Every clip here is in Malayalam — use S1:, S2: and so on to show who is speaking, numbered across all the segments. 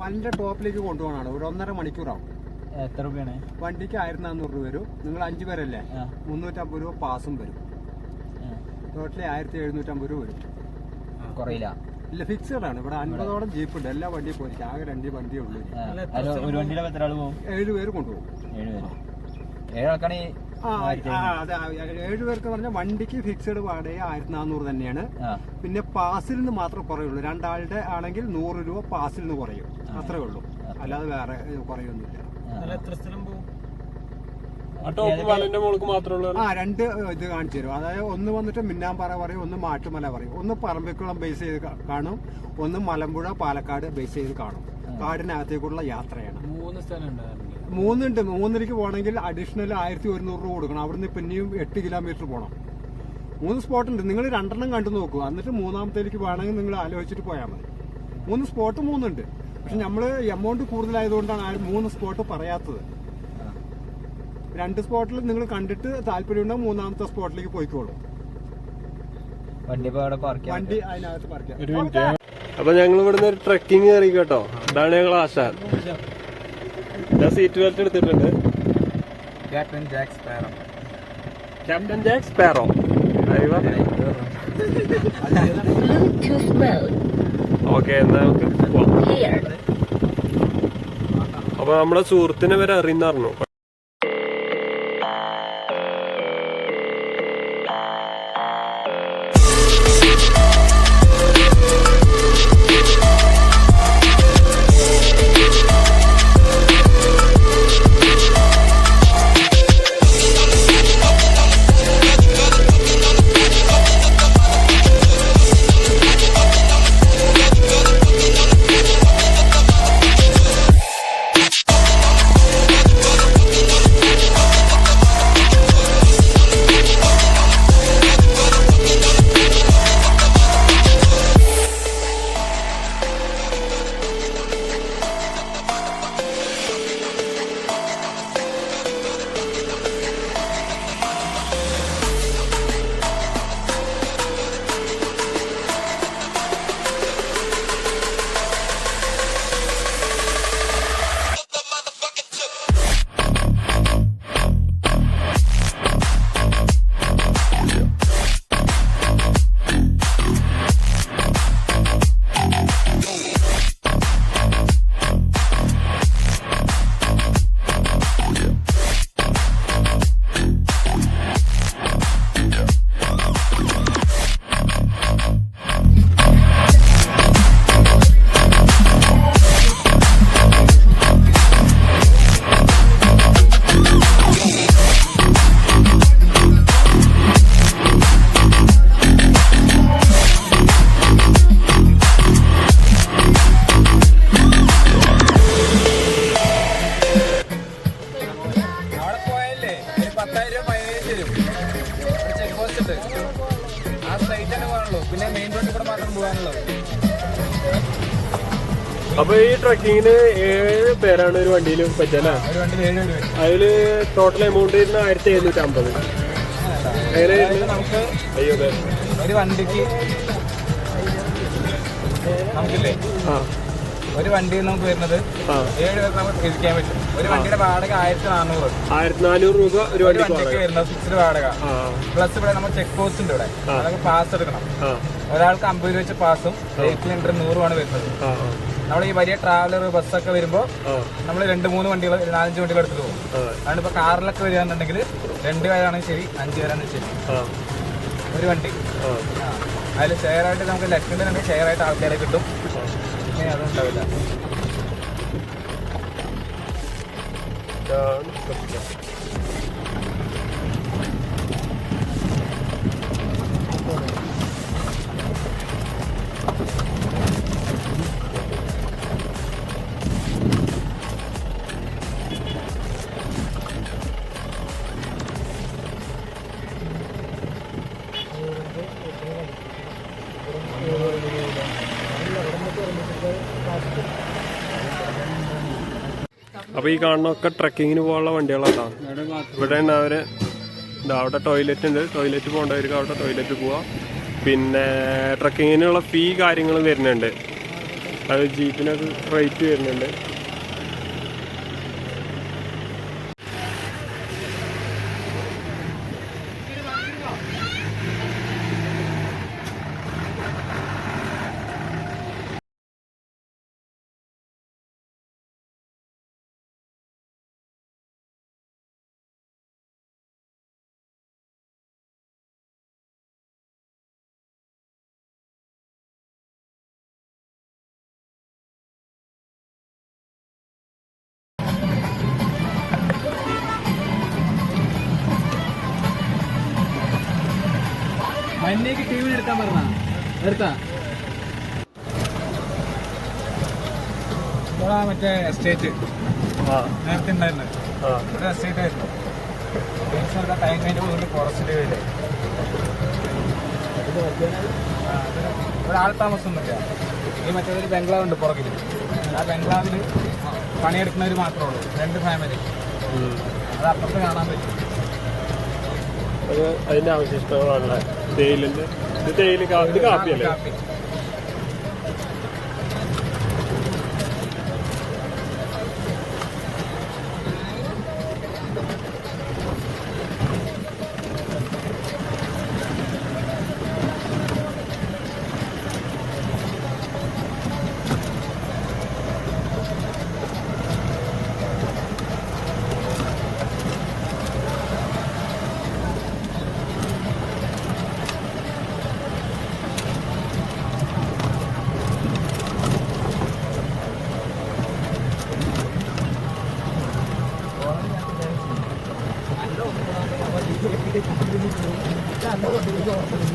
S1: മലിന്റെ ടോപ്പിലേക്ക് കൊണ്ടുപോകണമാണ് ഒരു ഒന്നര മണിക്കൂറാവും.
S2: എത്ര രൂപയാണ്?
S1: വണ്ടിക്ക് ആയിരത്തി നാനൂറ് രൂപ വരും. നിങ്ങൾ അഞ്ചു പേരല്ലേ. മുന്നൂറ്റമ്പത് രൂപ പാസും വരും. ടോട്ടലി ആയിരത്തി എഴുന്നൂറ്റമ്പത് രൂപ വരും.
S2: കുറയില്ല.
S1: ഇല്ല ഫിക്സഡ് ആണ് ഇവിടെ അൻപതോളം ജീപ്പ് ഉണ്ട് എല്ലാ വണ്ടിയും പോയിരിക്കും. ആകെ രണ്ട് വണ്ടിയേ ഉള്ളൂ
S2: അല്ല ഒരു വണ്ടിയുടെ എത്ര ആൾ പോകും
S1: ഏഴ് പേര് കൊണ്ടുപോകും.
S2: ഏഴ് പേര്. ആൾക്കാണ്
S1: ആ ആ, അതെ ഏഴ് പേർക്ക് പറഞ്ഞാൽ വണ്ടിക്ക് ഫിക്സഡ് വാടക ആയിരത്തി നാനൂറ് തന്നെയാണ് പിന്നെ പാസിൽ നിന്ന് മാത്രമേ കുറയുള്ളൂ. രണ്ടാളുടെ ആണെങ്കിൽ നൂറ് രൂപ പാസിൽ നിന്ന് കുറയും. അത്രേ ഉള്ളൂ. അല്ലാതെ വേറെ കുറയൊന്നുമില്ല.
S3: ആ.
S1: രണ്ട് ഇത് കാണിച്ചു തരും. അതായത് ഒന്ന് വന്നിട്ട് മിന്നാമ്പാറ പറയും ഒന്ന് മാട്ടുമല പറയും. ഒന്ന് പറമ്പിക്കുളം ബേസ് ചെയ്ത് കാണും ഒന്ന് മലമ്പുഴ പാലക്കാട് ബേസ് ചെയ്ത് കാണും. കാടിനകത്തേക്കുള്ള യാത്രയാണ്.
S4: മൂന്ന് സ്ഥലം
S1: മൂന്നുണ്ട്. മൂന്നിലേക്ക് പോകണമെങ്കിൽ അഡീഷണൽ ആയിരത്തി ഒരുന്നൂറ് രൂപ കൊടുക്കണം. അവിടുന്ന് പിന്നെയും എട്ട് കിലോമീറ്റർ പോകണം മൂന്ന് സ്പോട്ട് ഉണ്ട്. നിങ്ങൾ രണ്ടെണ്ണം കണ്ടു നോക്കൂ. എന്നിട്ട് മൂന്നാമത്തേക്ക് വേണമെങ്കിൽ നിങ്ങൾ ആലോചിച്ചിട്ട് പോയാൽ മതി. മൂന്ന് സ്പോട്ട് മൂന്നുണ്ട്. പക്ഷെ നമ്മൾ എമൗണ്ട് കൂടുതലായതുകൊണ്ടാണ് ആ മൂന്ന് സ്പോട്ട് പറയാത്തത്. രണ്ട് സ്പോട്ടിൽ നിങ്ങൾ കണ്ടിട്ട് താല്പര്യമുണ്ടെങ്കിൽ മൂന്നാമത്തെ സ്പോട്ടിലേക്ക് പോയിക്കോളൂ.
S2: വണ്ടി
S1: വണ്ടി അതിനകത്ത്
S3: ഒരു
S1: പാർക്ക്
S3: മിനിറ്റ് അപ്പൊ ഞങ്ങൾ ഇവിടുന്ന് ഒരു ട്രക്കിംഗ് കയറി കേട്ടോ. അതാണ് ഞങ്ങൾ ആശ. ഞാൻ സീറ്റ് ബെൽറ്റ് എടുത്തിട്ടുണ്ട്.
S2: Captain Jack Sparrow
S3: captain Jack okay എന്നാ നമുക്ക് അപ്പൊ നമ്മുടെ സുഹൃത്തിനെ വരെ അറിയുന്ന പറഞ്ഞു
S2: ഒരു
S3: വണ്ടിയിലും പറ്റല്ലേ അതിൽ ടോട്ടൽ എമൗണ്ട് വരുന്ന ആയിരത്തി എഴുന്നൂറ്റി അമ്പത്
S2: നമുക്ക്
S3: അയ്യോ
S2: ഒരു വണ്ടിക്ക് നമുക്കില്ലേ?
S3: ആ.
S2: ഒരു നമുക്ക് വരുന്നത് ഏഴ് പേർക്ക് നമുക്ക് ഇരിക്കാൻ പറ്റും. ഒരു വണ്ടിയുടെ വാടക ആയിരത്തി നാനൂറ്
S3: ആയിരത്തി നാനൂറ് രൂപ ഒരു വണ്ടിക്ക്
S2: വരുന്നത് ഫിക്സ്ഡ് വാടക. പ്ലസ് ഇവിടെ നമ്മൾ ചെക്ക് പോസ്റ്റ് ഉണ്ട് ഇവിടെ. അതൊക്കെ പാസ് എടുക്കണം. ഒരാൾക്ക് അമ്പത് രൂപ വെച്ച് പാസും എയ്റ്റ് ലിറ്റർ നൂറുമാണ് വരുന്നത്. നമ്മൾ ഈ വലിയ ട്രാവലർ ബസ്സൊക്കെ വരുമ്പോൾ നമ്മൾ രണ്ട് മൂന്ന് വണ്ടികൾ നാലഞ്ച് വണ്ടികൾ എടുത്തിട്ട് പോകും.
S3: അതാണ്
S2: അതുകൊണ്ട് ഇപ്പോൾ കാറിലൊക്കെ വരികയാണെന്നുണ്ടെങ്കിൽ രണ്ട് പേരാണെങ്കിൽ ശരി അഞ്ച് പേരാണെങ്കിൽ ശരി. ഒരു വണ്ടി. അതിൽ ഷെയർ ആയിട്ട് നമുക്ക് ലക്ഷണ്ടെങ്കിൽ ഷെയർ ആയിട്ട് ആൾക്കാരെ കിട്ടും. പിന്നെ
S3: അപ്പൊ ഈ കാണുന്നൊക്കെ ട്രക്കിങ്ങിന് പോകാനുള്ള വണ്ടികളാട്ടോ. ഇവിടെ തന്നെ അവർ അവിടെ ടോയ്ലറ്റ് ഉണ്ട്. ടോയ്ലറ്റ് പോകേണ്ടവർക്ക് അവിടെ ടോയ്ലറ്റ് പോവാം. പിന്നെ ട്രക്കിങ്ങിനുള്ള ഫീ കാര്യങ്ങളും വരുന്നുണ്ട്. അത് ജീപ്പിനൊക്കെ റേറ്റ് വരുന്നുണ്ട്.
S2: മഞ്ഞയ്ക്ക് ടീമിൽ എടുക്കാൻ പറഞ്ഞ? എടുത്താ? ഇവിടെ മറ്റേ എസ്റ്റേറ്റ്
S3: ആ.
S2: നേരത്തെ ഉണ്ടായിരുന്നു.
S3: ആ.
S2: ഒരു എസ്റ്റേറ്റ് ആയിരുന്നു. ടൈം കഴിഞ്ഞ കൊണ്ട് ഫോറസ്റ്റിന്റെ പേര് ഒരാൾ താമസമൊന്നുമില്ല ഈ മറ്റേതൊരു ബംഗ്ലാവ് ഉണ്ട് പുറകിൽ ആ ബംഗ്ലാവിൽ പണിയെടുക്കുന്നവർ മാത്രമേ ഉള്ളൂ. രണ്ട് ഫാമിലി. അത് അപ്പുറത്ത് കാണാൻ പറ്റും.
S3: അത് അതിന്റെ അവശിഷ്ടങ്ങളാണ് തേയിലിന്റെ? ഇത് തേയില കാപ്പി കാപ്പിയല്ലേ?
S2: Let's go.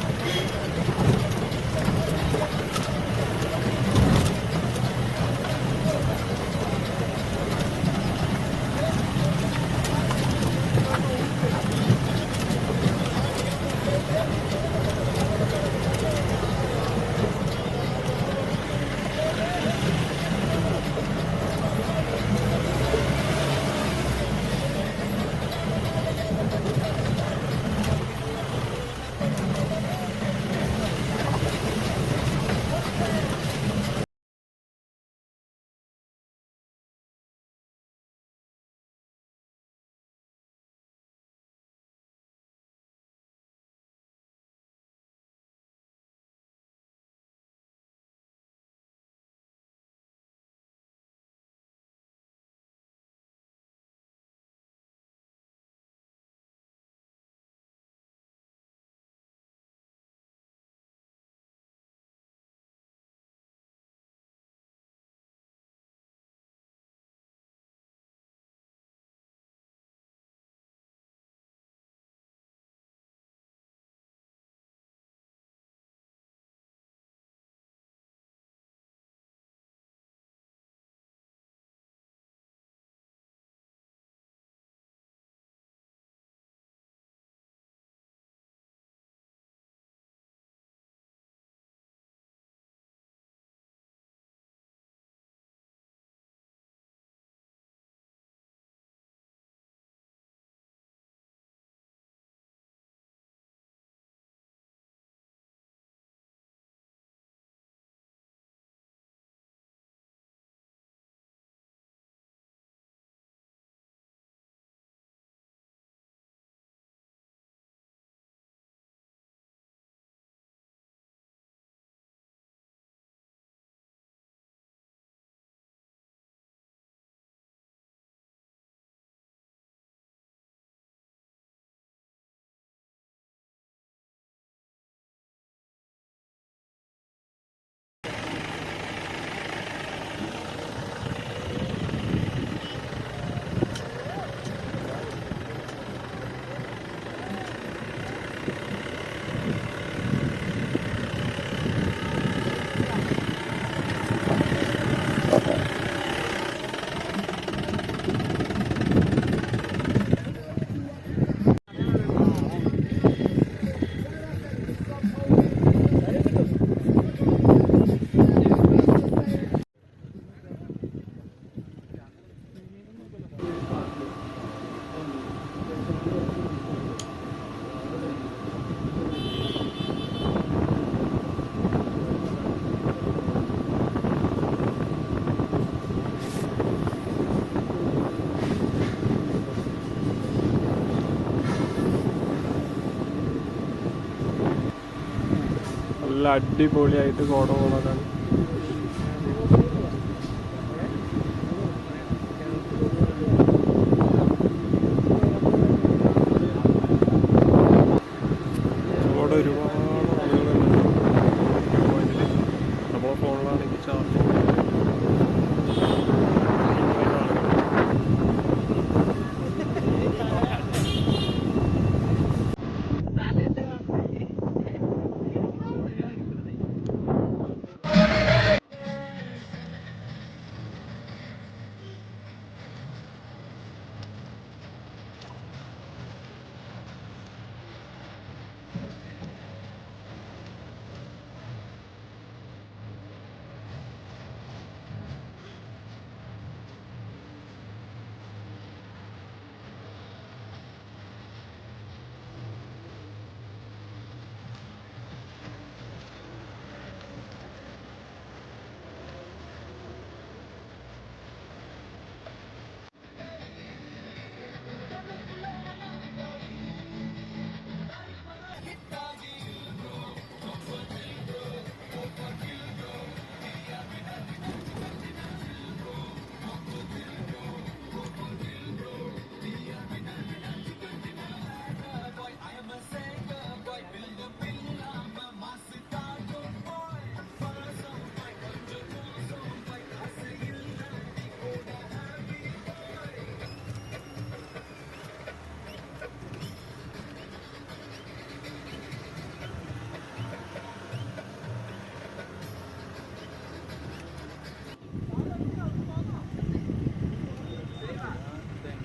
S3: നല്ല അടിപൊളിയായിട്ട് കോട പോണതാണ്.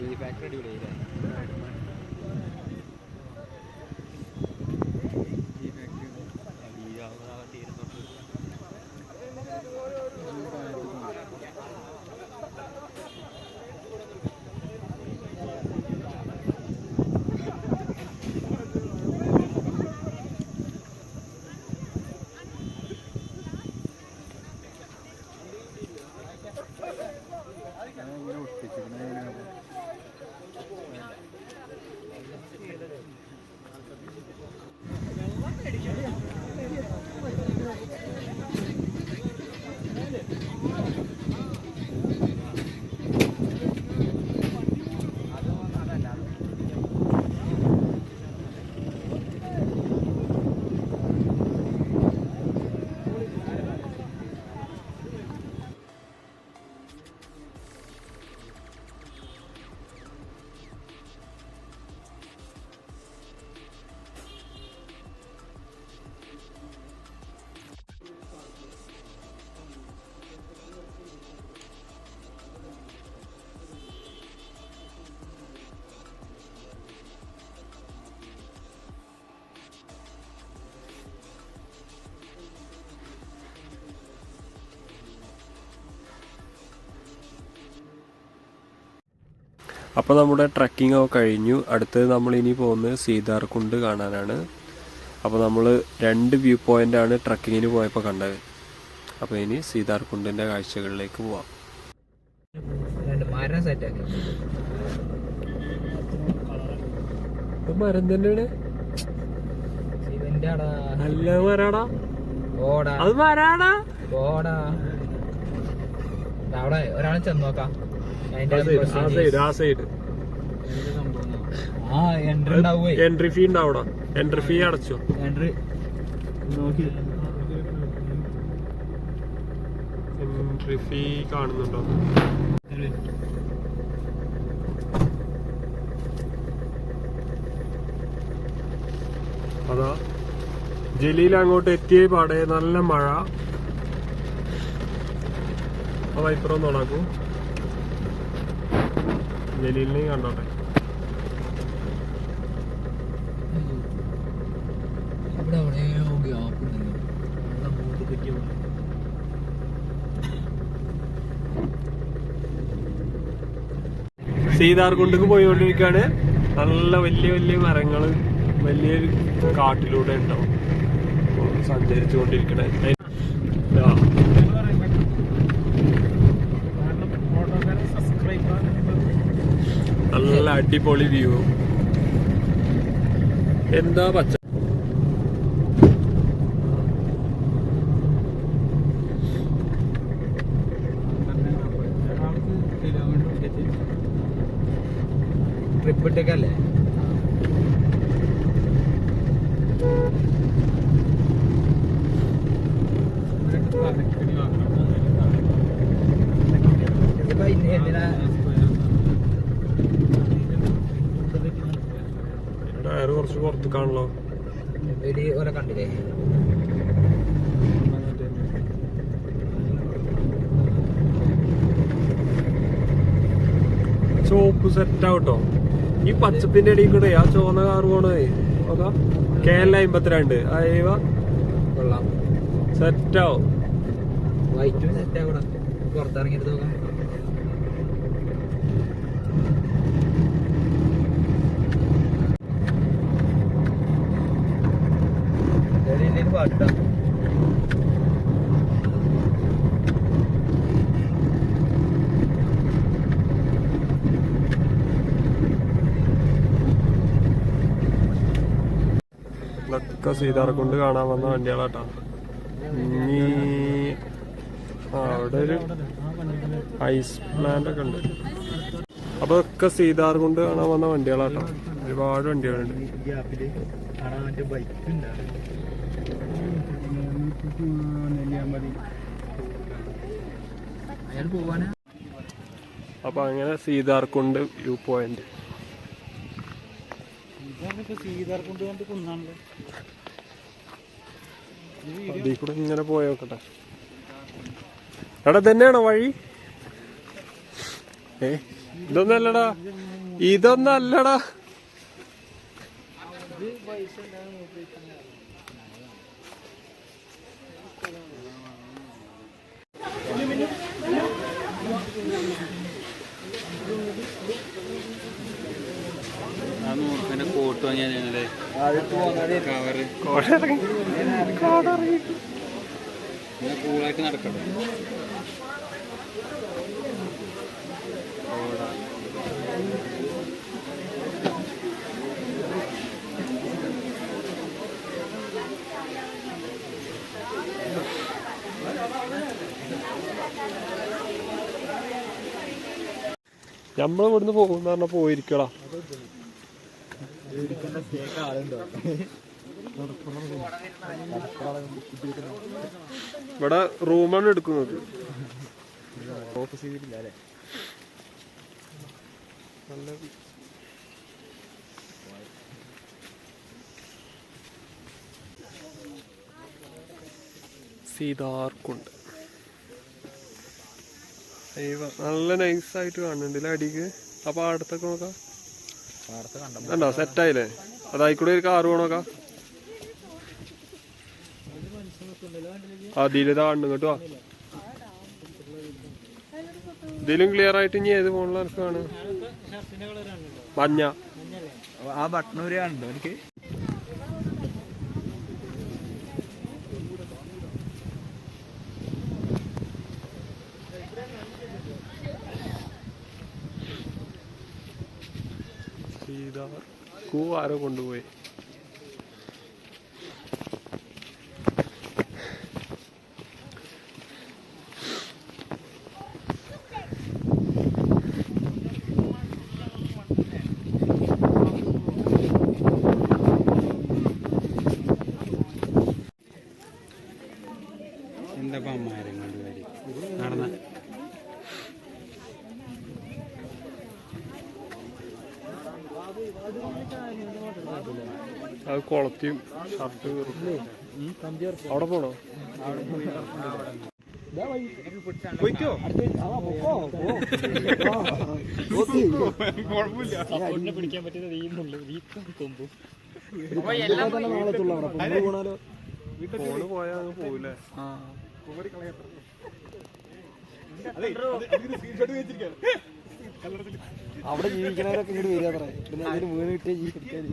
S3: ഈ ഫാക്ടറി അടിപൊളിയായി അപ്പോൾ നമ്മുടെ ട്രക്കിംഗ് ഒക്കെ കഴിഞ്ഞു. അടുത്തത് നമ്മൾ ഇനി പോകുന്നത് സീതാർകുണ്ട് കാണാനാണ്. അപ്പോൾ നമ്മൾ രണ്ട് വ്യൂ പോയിന്റ് ആണ് ട്രക്കിങ്ങിന് പോയപ്പോൾ കണ്ടത്. അപ്പോൾ ഇനി സീതാർകുണ്ടിന്റെ കാഴ്ചകളിലേക്ക് പോവാം.
S5: മരം
S3: തന്നെയാണ്. നല്ല മരാടാ. അത് മരാടാ.
S5: അവിടെ ഒരാളെ ചെന്ന് എൻട്രി
S3: ഫീ ഉണ്ടാവണം. എൻട്രി ഫീ അടച്ചോ.
S5: എൻട്രി
S3: എൻട്രി ഫീ കാണുന്നുണ്ടോ? അതാ. ജലീൽ അങ്ങോട്ട് എത്തിയ പാടെ. നല്ല മഴ. അതാ ഇപ്പുറം ഒന്ന്
S5: കെട്ടിയ കണ്ടോട്ടെ.
S3: സീതാർകുണ്ടക്ക് പോയിക്കൊണ്ടിരിക്കുകയാണ് നല്ല വലിയ വലിയ മരങ്ങൾ വലിയൊരു കാട്ടിലൂടെ ഉണ്ടാവും. സഞ്ചരിച്ചുകൊണ്ടിരിക്കണേ ആ. നല്ല അടിപൊളി വ്യൂ എന്താ പച്ച സെറ്റ് ആവട്ടോ ഈ പച്ചപ്പിന്റെ ഇടയിൽ കൂടെ ആ ചുവന്ന കാർ പോണേ നോക്കാം. കെ എൽ അമ്പത്തിരണ്ട്
S2: കൊള്ളാം.
S3: സെറ്റ് ആവും
S2: വൈറ്റും പുറത്തിറങ്ങിയിട്ട് നോക്കാം. പാട്ടാ.
S3: ഇതൊക്കെ സീതാറെ കൊണ്ട് കാണാൻ വന്ന വണ്ടികളായിട്ടാണ് ഇനി അവിടെ ഒരു ഐസ് പ്ലാന്റ് ഒക്കെ ഉണ്ട്. അപ്പൊ ഒക്കെ സീതാർ കൊണ്ട് കാണാൻ വന്ന വണ്ടികളാട്ടോ. ഒരുപാട് വണ്ടികളുണ്ട്. അപ്പൊ അങ്ങനെ സീതാർകുണ്ട് വ്യൂ പോയിന്റ്.
S4: സീതാർകുണ്ട് സീതാർ കൊണ്ട് കണ്ട് കുന്നാണല്ലോ?
S3: കൂടെ ഇങ്ങനെ പോയോക്കട്ടെ എടാ തന്നെയാണോ വഴി? ഏ ഇതൊന്നല്ലടാ. ഇതൊന്നല്ലടാ.
S4: ആ കോട്ട് വാങ്ങിയാൽ കൂളായിട്ട്
S3: നമ്മൾ ഇവിടുന്ന് പോകുന്ന പറഞ്ഞാൽ പോയിരിക്കടാ. ഇവിടെ റൂമാണ് എടുക്കുന്നത്. സീതാർക്കുണ്ട്. നല്ല നൈസായിട്ട് കാണുന്നുണ്ട് അടിക്ക്? ആ അടുത്തൊക്കെ നോക്കാം. കണ്ടോ സെറ്റായില്ലേ? അതായിക്കൂടെ ഒരു കാറ് പോണോക്കാം? അതിൽ താണ്ട് കേട്ടോ ഇതിലും ക്ലിയർ ആയിട്ട് ഇനി ഏത് ഫോണിലാണ് മഞ്ഞ.
S2: ആ ബട്ടണൂര് കണ്ടോ എനിക്ക്
S3: സീതാ കൂ ആരോ കൊണ്ടുപോയി
S4: എന്താ അമ്മാരും കൊണ്ട് വരി നടന്ന
S3: അത് കുളത്തിയും ഷർട്ട് അവിടെ പോണോ?
S4: പിടിക്കാൻ പറ്റുന്നത് ഈ കൊമ്പും
S3: ഫോണ് പോയാ. പോവില്ലേ
S1: അവിടെ ജീവിക്കണവരൊക്കെ ഇങ്ങോട്ട് വരിക പറയാം പിന്നെ അതിന് വീണ് കിട്ടിയ ജീവിക്കാൻ.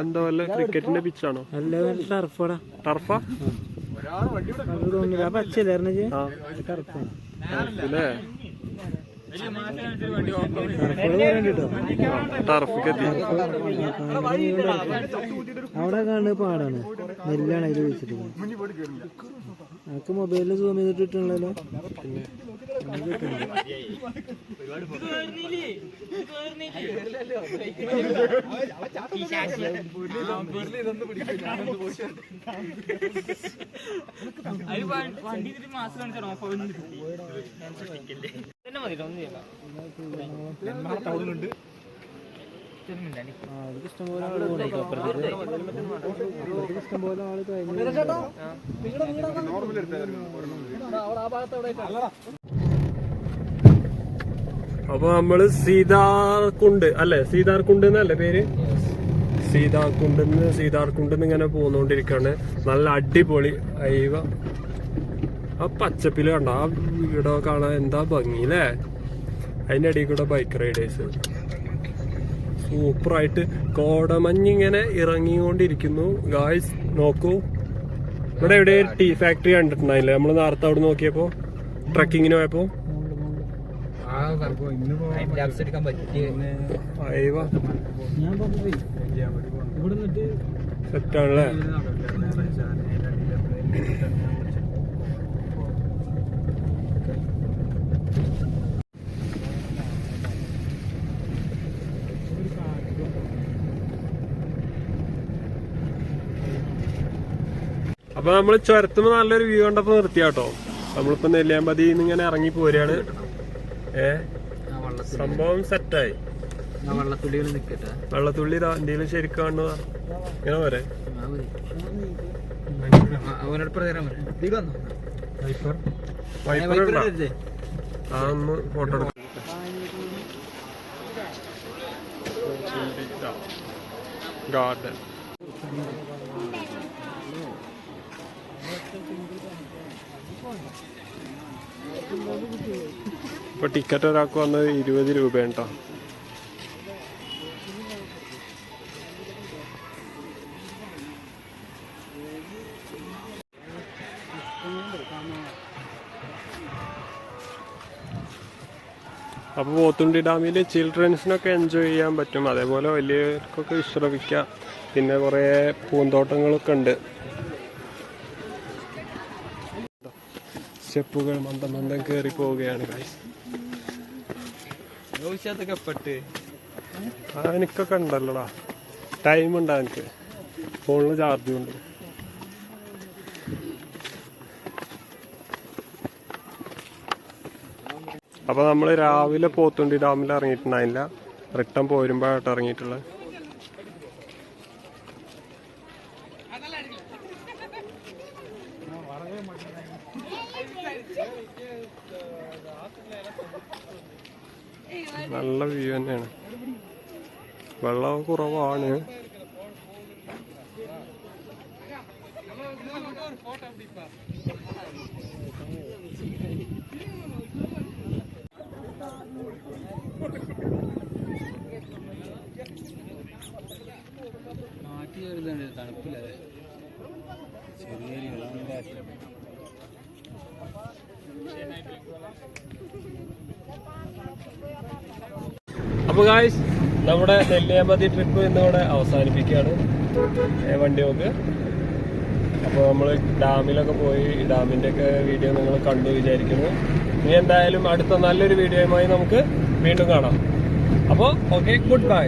S3: എന്താ വല്ല ക്രിക്കറ്റിന്റെ പിച്ചാണോ
S4: അല്ല ടർഫാടാ.
S3: ടർഫാ? എത്തി.
S4: അവിടെ കാണുന്നത് പാടാണ്. നെല്ലാണ് അതിൽ വെച്ചിട്ട് നമുക്ക് മൊബൈലിൽ സൂം ചെയ്തിട്ട് ആൾ പോകുന്നുണ്ട് അപ്പുറത്തേക്ക് ഇഷ്ടംപോലെ ആൾ കഴിഞ്ഞു
S3: അപ്പൊ നമ്മൾ സീതാർകുണ്ട് അല്ലെ? സീതാർകുണ്ട് എന്നല്ലേ പേര്? സീതാർകുണ്ട് സീതാർകുണ്ട് ഇങ്ങനെ പോന്നോണ്ടിരിക്കാണ്. നല്ല അടിപൊളി അയവ. ആ പച്ചപ്പിൽ കണ്ട? ആ വീടോ കാണാൻ എന്താ ഭംഗി അല്ലേ അതിന്റെ അടിയിൽ കൂടെ ബൈക്ക് റൈഡേഴ്സ് സൂപ്പറായിട്ട് കോടമഞ്ഞിങ്ങനെ ഇറങ്ങിക്കൊണ്ടിരിക്കുന്നു. ഗായ്സ് നോക്കൂ. ഇവിടെ എവിടെ ടീ ഫാക്ടറി കണ്ടിട്ടുണ്ടായില്ലേ? നമ്മൾ നേരത്തെ അവിടെ നോക്കിയപ്പോ ട്രക്കിങ്ങിന് പോയപ്പോ.
S2: എടുക്കാൻ പറ്റിയ
S3: സെറ്റാണല്ലേ അപ്പൊ നമ്മൾ ചുരത്തുമ്പോ നല്ലൊരു വ്യൂ കണ്ടപ്പോ നിർത്തിയാട്ടോ. നമ്മളിപ്പോ നെല്ലിയാമ്പതി ഇങ്ങനെ ഇറങ്ങി പോരാണ്. ഏ സംഭവം സെറ്റായി. വെള്ളത്തുള്ളി എന്തെങ്കിലും ശരിക്കാണ് ഇങ്ങനെ പോരെ. ഫോട്ടോ എടുക്കാം. ഗാർഡൻ ഇപ്പൊ ടിക്കറ്റ് ഒരാൾക്ക് വന്നത് ഇരുപത് രൂപയാണ് കേട്ടോ അപ്പോൾ പോത്തുണ്ടി ഡാമിൽ ചിൽഡ്രൻസിനൊക്കെ എൻജോയ് ചെയ്യാൻ പറ്റും. അതേപോലെ വലിയവർക്കൊക്കെ വിശ്രമിക്കാം. പിന്നെ കുറേ പൂന്തോട്ടങ്ങളൊക്കെ ഉണ്ട്. സ്റ്റെപ്പുകൾ മന്ദം മന്ദം കയറി പോവുകയാണ് guys.
S2: ഭവിഷ്യത്തൊക്കെ പെട്ട്
S3: എനിക്കൊക്കെ ഉണ്ടല്ലോടാ ടൈം ഉണ്ടാ എനിക്ക് ഫോണിൽ ചാർജും ഉണ്ട് അപ്പൊ നമ്മൾ രാവിലെ പോത്തുണ്ടി ഡാമിൽ ഇറങ്ങിയിട്ടുണ്ടായില്ല. റിട്ടേൺ പോരുമ്പോഴായിട്ട് ഇറങ്ങിയിട്ടുള്ളത് നല്ല വ്യൂ തന്നെയാണ് വെള്ളം കുറവാണ്
S2: മാറ്റി വരുന്നുണ്ട് തണുപ്പില്ലേ ചെറിയ
S3: അപ്പൊ ഗായ്സ് നമ്മുടെ നെല്ലിയാമ്പതി ട്രിപ്പ് ഇന്നിവിടെ അവസാനിപ്പിക്കുകയാണ്. വണ്ടി നോക്ക്. അപ്പോൾ നമ്മൾ ഡാമിലൊക്കെ പോയി ഡാമിന്റെ ഒക്കെ വീഡിയോ നിങ്ങൾ കണ്ടു വിചാരിക്കുന്നു. ഇനി എന്തായാലും അടുത്ത നല്ലൊരു വീഡിയോയുമായി നമുക്ക് വീണ്ടും കാണാം. അപ്പോൾ ഓക്കെ ഗുഡ് ബൈ